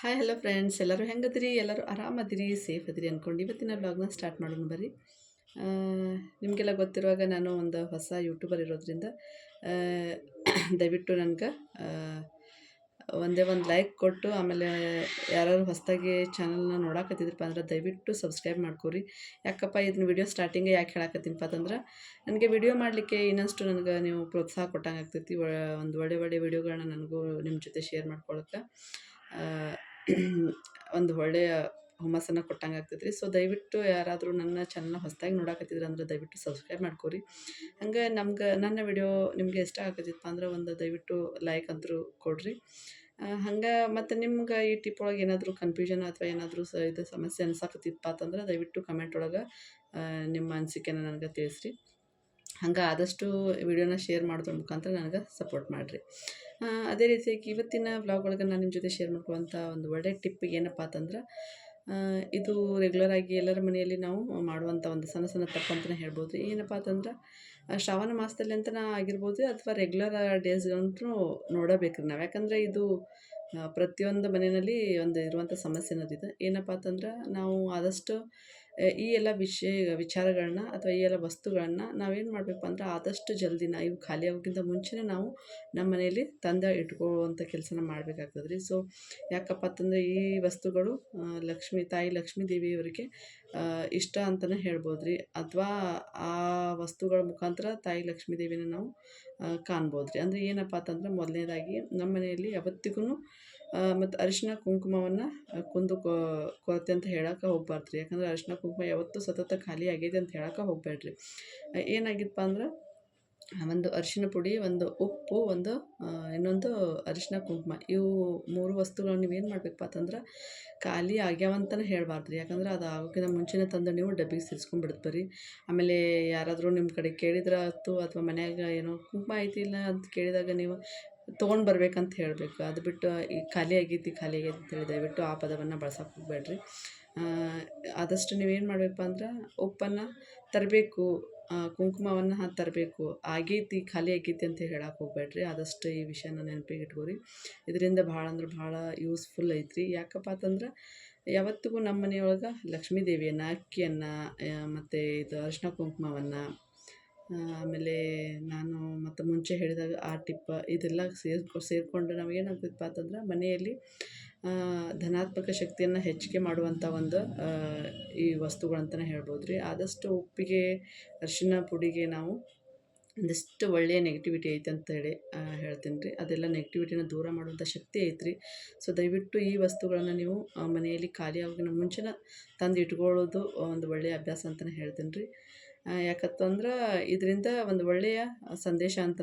Hi hello friends ಎಲ್ಲರೂ ಹೆಂಗದಿರಿ? ಎಲ್ಲರೂ ಆರಾಮದಿರಿ? Safe ಅದಿರಿ ಅಂದ್ಕೊಂಡು ಇವತ್ತಿನ ಬ್ಲಾಗ್ನ ಸ್ಟಾರ್ಟ್ ಮಾಡೋಣ ಬರ್ರಿ. ನಿಮಗೆಲ್ಲ ಗೊತ್ತಿರುವಾಗ ನಾನು ಒಂದು ಹೊಸ ಯೂಟ್ಯೂಬರ್ ಇರೋದ್ರಿಂದ ದಯವಿಟ್ಟು ನನಗೆ ಒಂದೇ ಒಂದು ಲೈಕ್ ಕೊಟ್ಟು, ಆಮೇಲೆ ಯಾರು ಹೊಸದಾಗಿ ಚಾನಲ್ನ ನೋಡಾಕತ್ತಿದ್ರಪ್ಪ ಅಂದ್ರೆ ದಯವಿಟ್ಟು ಸಬ್ಸ್ಕ್ರೈಬ್ ಮಾಡ್ಕೊರಿ. ಯಾಕಪ್ಪ ಇದನ್ನ ವಿಡಿಯೋ ಸ್ಟಾರ್ಟಿಂಗೇ ಯಾಕೆ ಹೇಳಕತ್ತೀನಪ್ಪ ಅಂತಂದ್ರೆ ನನಗೆ ವಿಡಿಯೋ ಮಾಡಲಿಕ್ಕೆ ಇನ್ನಷ್ಟು ನನಗೆ ನೀವು ಪ್ರೋತ್ಸಾಹ ಕೊಟ್ಟಂಗೆ ಆಗ್ತೈತಿ. ಒಂದು ಒಳ್ಳೆ ಒಳ್ಳೆ ವಿಡಿಯೋಗಳನ್ನ ನನಗೂ ನಿಮ್ಮ ಜೊತೆ ಶೇರ್ ಮಾಡ್ಕೊಳಕ್ಕೆ. ಒಂದು ಒಳ್ಳೆಯ ಹುಮ್ಮಸ್ಸನ್ನು ಕೊಟ್ಟಂಗೆ ಆಗ್ತೈತ್ರಿ. ಸೊ ದಯವಿಟ್ಟು ಯಾರಾದರೂ ನನ್ನ ಚಾನಲ್ನ ಹೊಸದಾಗಿ ನೋಡಾಕತ್ತಿದ್ರೆ ಅಂದ್ರೆ ದಯವಿಟ್ಟು ಸಬ್ಸ್ಕ್ರೈಬ್ ಮಾಡ್ಕೊರಿ. ಹಂಗೆ ನಮ್ಗೆ, ನನ್ನ ವಿಡಿಯೋ ನಿಮಗೆ ಇಷ್ಟ ಆಗತ್ತಿತ್ತು ಅಂದ್ರೆ ಒಂದು ದಯವಿಟ್ಟು ಲೈಕ್ ಅಂತರೂ ಕೊಡ್ರಿ. ಹಂಗೆ ಮತ್ತು ನಿಮ್ಗೆ ಈ ಟಿಪ್ ಒಳಗೆ ಏನಾದರೂ ಕನ್ಫ್ಯೂಷನ್ ಅಥವಾ ಏನಾದರೂ ಸ, ಇದು ಸಮಸ್ಯೆ ಅನ್ಸಾಕತ್ತಿತ್ತಪ್ಪ ಅಂತಂದ್ರೆ ದಯವಿಟ್ಟು ಕಮೆಂಟ್ ಒಳಗೆ ನಿಮ್ಮ ಅನಿಸಿಕೆನ ನನಗೆ ತಿಳಿಸ್ರಿ. ಹಂಗೆ ಆದಷ್ಟು ವಿಡಿಯೋನ ಶೇರ್ ಮಾಡೋದ್ರ ಮುಖಾಂತರ ನನಗೆ ಸಪೋರ್ಟ್ ಮಾಡಿರಿ. ಅದೇ ರೀತಿಯಾಗಿ ಇವತ್ತಿನ ವ್ಲಾಗ್ ಒಳಗೆ ನಾನು ನಿಮ್ಮ ಜೊತೆ ಶೇರ್ ಮಾಡ್ಕೊಳ್ಳುವಂಥ ಒಂದು ಒಳ್ಳೆ ಟಿಪ್ ಏನಪ್ಪ ಅಂತಂದ್ರೆ ಇದು ರೆಗ್ಯುಲರ್ ಆಗಿ ಎಲ್ಲರ ಮನೆಯಲ್ಲಿ ನಾವು ಮಾಡುವಂಥ ಒಂದು ಸಣ್ಣ ಸಣ್ಣ ತಪ್ಪು ಅಂತಲೇ ಹೇಳ್ಬೋದು. ಏನಪ್ಪ ಅಂತಂದ್ರೆ ಶ್ರಾವಣ ಮಾಸದಲ್ಲಿ ಅಂತನ ಆಗಿರ್ಬೋದು ಅಥವಾ ರೆಗ್ಯುಲರ್ ಡೇಸ್ಗಂತೂ ನೋಡಬೇಕು ನಾವು. ಯಾಕಂದರೆ ಇದು ಪ್ರತಿಯೊಂದು ಮನೆಯಲ್ಲಿ ಒಂದು ಇರುವಂಥ ಸಮಸ್ಯೆ ಅನ್ನೋದಿದೆ ಏನಪ್ಪ ಅಂತಂದ್ರೆ ನಾವು ಆದಷ್ಟು ಈ ಎಲ್ಲ ವಿಷಯ, ವಿಚಾರಗಳನ್ನ ಅಥವಾ ಈ ಎಲ್ಲ ವಸ್ತುಗಳನ್ನು ನಾವೇನು ಮಾಡಬೇಕು ಅಂದ್ರೆ ಆದಷ್ಟು ಜಲ್ದಿನ ಇವು ಖಾಲಿ ಆಗೋಕ್ಕಿಂತ ಮುಂಚೆನೇ ನಾವು ನಮ್ಮ ಮನೆಯಲ್ಲಿ ತಂದ ಇಟ್ಕೊಳ್ಳುವಂಥ ಕೆಲಸನ ಮಾಡಬೇಕಾಗ್ತದ್ರಿ. ಸೊ ಯಾಕಪ್ಪ ಅಂತಂದರೆ ಈ ವಸ್ತುಗಳು ಲಕ್ಷ್ಮೀ, ತಾಯಿ ಲಕ್ಷ್ಮೀ ದೇವಿಯವರಿಗೆ ಇಷ್ಟ ಅಂತಲೇ ಹೇಳ್ಬೋದು ರೀ ಅಥವಾ ಆ ವಸ್ತುಗಳ ಮುಖಾಂತರ ತಾಯಿ ಲಕ್ಷ್ಮೀ ದೇವಿನ ನಾವು ಕಾಣ್ಬೋದು ರೀ ಅಂದರೆ ಏನಪ್ಪ ಅಂತಂದ್ರೆ ಮೊದಲನೇದಾಗಿ ನಮ್ಮ ಮನೆಯಲ್ಲಿ ಯಾವತ್ತಿಗೂ ಮತ್ತು ಅರಿಶಿನ ಕುಂಕುಮವನ್ನು ಕುಂದು ಕೊರತೆ ಅಂತ ಹೇಳೋಕೆ ಹೋಗ್ಬಾರ್ದು ರೀ ಯಾಕಂದ್ರೆ ಅರಿಶಿನ ಕುಂಕುಮ ಯಾವತ್ತೂ ಸತತ ಖಾಲಿ ಆಗೈತೆ ಅಂತ ಹೇಳೋಕೆ ಹೋಗಬೇಡ್ರಿ. ಏನಾಗಿತ್ತಪ್ಪ ಅಂದ್ರೆ ಒಂದು ಅರಿಶಿನ ಪುಡಿ, ಒಂದು ಉಪ್ಪು, ಒಂದು ಇನ್ನೊಂದು ಅರಿಶಿನ ಕುಂಕುಮ. ಇವು ಮೂರು ವಸ್ತುಗಳನ್ನ ನೀವೇನು ಮಾಡಬೇಕಪ್ಪ ಅಂತಂದ್ರೆ ಖಾಲಿ ಆಗ್ಯಾವಂತಲೇ ಹೇಳಬಾರ್ದು ರೀ ಯಾಕಂದ್ರೆ ಅದು ಆಗೋಕ್ಕಿಂತ ಮುಂಚೆನೇ ತಂದು ನೀವು ಡಬ್ಬಿಗೆ ಸೇರಿಸ್ಕೊಂಡ್ಬಿಡ್ತು ಬರೀ ಆಮೇಲೆ ಯಾರಾದರೂ ನಿಮ್ಮ ಕಡೆ ಕೇಳಿದ್ರೆ ಆಯ್ತು ಅಥವಾ ಮನ್ಯಾಗ ಏನೋ ಕುಂಕುಮ ಐತಿ ಇಲ್ಲ ಅಂತ ಕೇಳಿದಾಗ ನೀವು ತೊಗೊಂಡು ಬರ್ಬೇಕಂತ ಹೇಳಬೇಕು. ಅದು ಬಿಟ್ಟು ಈ ಖಾಲಿ ಆಗೈತಿ ಖಾಲಿ ಆಗೈತಿ ಅಂತೇಳಿ ದಯವಿಟ್ಟು ಆ ಪದವನ್ನು ಬಳಸಕ್ಕೆ ಹೋಗಬೇಡ್ರಿ. ಆದಷ್ಟು ನೀವೇನು ಮಾಡಬೇಕಪ್ಪ ಅಂದ್ರೆ ಉಪ್ಪನ್ನು ತರಬೇಕು. ಕುಂಕುಮವನ್ನು ತರಬೇಕು. ಆಗೈತಿ, ಖಾಲಿ ಆಗೈತಿ ಅಂತ ಹೇಳಕ್ಕೆ ಹೋಗ್ಬೇಡ್ರಿ. ಆದಷ್ಟು ಈ ವಿಷಯನ ನೆನಪಿಗೆ ಇಟ್ಕೋರಿ. ಇದರಿಂದ ಭಾಳ ಅಂದ್ರೆ ಭಾಳ ಯೂಸ್ಫುಲ್ ಐತ್ರಿ. ಯಾಕಪ್ಪ ಅಂತಂದ್ರೆ, ಯಾವತ್ತಿಗೂ ನಮ್ಮ ಮನೆಯೊಳಗೆ ಲಕ್ಷ್ಮೀ ದೇವಿಯನ್ನು, ಅಕ್ಕಿಯನ್ನು ಮತ್ತು ಇದು ಅರಿಶಿನ ಕುಂಕುಮವನ್ನು ಆಮೇಲೆ ನಾನು ಮತ್ತು ಮುಂಚೆ ಹೇಳಿದಾಗ ಆ ಟಿಪ್ಪ, ಇದೆಲ್ಲ ಸೇರ್ಕೊ, ಸೇರಿಕೊಂಡು ನಾವು ಏನಾಗ್ತೈತಪ್ಪ ಅಂತಂದ್ರೆ ಮನೆಯಲ್ಲಿ ಧನಾತ್ಮಕ ಶಕ್ತಿಯನ್ನು ಹೆಚ್ಚಿಗೆ ಮಾಡುವಂಥ ಒಂದು ಈ ವಸ್ತುಗಳಂತಲೇ ಹೇಳ್ಬೋದು ರೀ ಆದಷ್ಟು ಉಪ್ಪಿಗೆ, ಅರಿಶಿನ ಪುಡಿಗೆ ನಾವು ಒಂದಿಷ್ಟು ಒಳ್ಳೆಯ ನೆಗೆಟಿವಿಟಿ ಐತೆ ಅಂತೇಳಿ ಹೇಳ್ತೀನಿ ರೀ ಅದೆಲ್ಲ ನೆಗೆಟಿವಿಟಿನ ದೂರ ಮಾಡುವಂಥ ಶಕ್ತಿ ಐತ್ರಿ. ಸೊ ದಯವಿಟ್ಟು ಈ ವಸ್ತುಗಳನ್ನು ನೀವು ಮನೆಯಲ್ಲಿ ಖಾಲಿ ಆಗೋಕ್ಕಿಂತ ಮುಂಚೆನೇ ತಂದು ಇಟ್ಕೊಳ್ಳೋದು ಒಂದು ಒಳ್ಳೆಯ ಅಭ್ಯಾಸ ಅಂತಲೇ ಹೇಳ್ತೀನಿ ರೀ ಯಾಕಂತಂದ್ರೆ ಇದರಿಂದ ಒಂದು ಒಳ್ಳೆಯ ಸಂದೇಶ ಅಂತ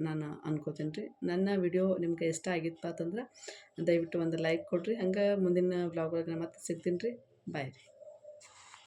ನಾನು ಅನ್ಕೋತೀನಿ ರೀ ನನ್ನ ವಿಡಿಯೋ ನಿಮ್ಗೆ ಇಷ್ಟ ಆಗಿತ್ತಪ್ಪ ಅಂತಂದ್ರೆ ದಯವಿಟ್ಟು ಒಂದು ಲೈಕ್ ಕೊಡಿರಿ. ಹಂಗೆ ಮುಂದಿನ ವ್ಲಾಗ್ ಒಳಗೆ ಮತ್ತೆ ಸಿಗ್ತೀನಿ ರೀ ಬಾಯ್ ರೀ.